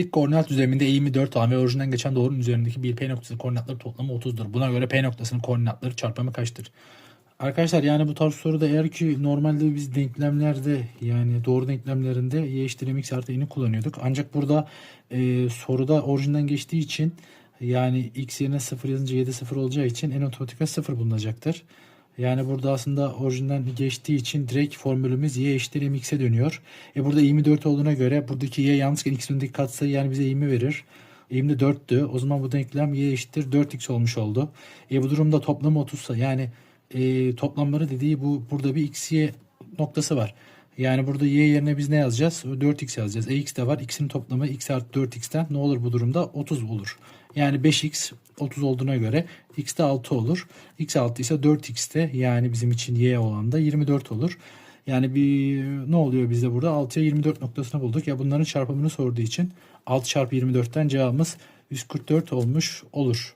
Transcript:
Dik koordinat düzleminde eğimi 4 olan ve orijinden geçen doğrunun üzerindeki bir P noktası koordinatları toplamı 30'dur. Buna göre P noktasının koordinatları çarpımı kaçtır? Arkadaşlar yani bu tarz soruda eğer ki normalde biz denklemlerde yani doğru denklemlerinde y eşittir mx artı n'ini kullanıyorduk. Ancak burada e, soruda orijinden geçtiği için yani x yerine 0 yazınca 7 0 olacağı için n otomatikman 0 bulunacaktır. Yani burada aslında orijinden geçtiği için direkt formülümüz y eşittir mx'e dönüyor. E burada 24 olduğuna göre buradaki y yalnızken x önündeki katsayı yani bize 20 verir. Eğimde 4'tü. O zaman bu denklem y eşittir 4x olmuş oldu. E bu durumda toplamı 30 sa yani e, toplamları dediği bu burada bir x y noktası var. Yani burada y yerine biz ne yazacağız? 4x yazacağız. E x de var. x'in toplamı x artı 4x'ten ne olur bu durumda? 30 olur. Yani 5x 30 olduğuna göre x de 6 olur. x 6 ise 4x de yani bizim için y olan da 24 olur. Yani bir ne oluyor bizde burada? 6'ya 24 noktasını bulduk. Ya bunların çarpımını sorduğu için 6 çarpı 24'ten cevabımız 144 olmuş olur.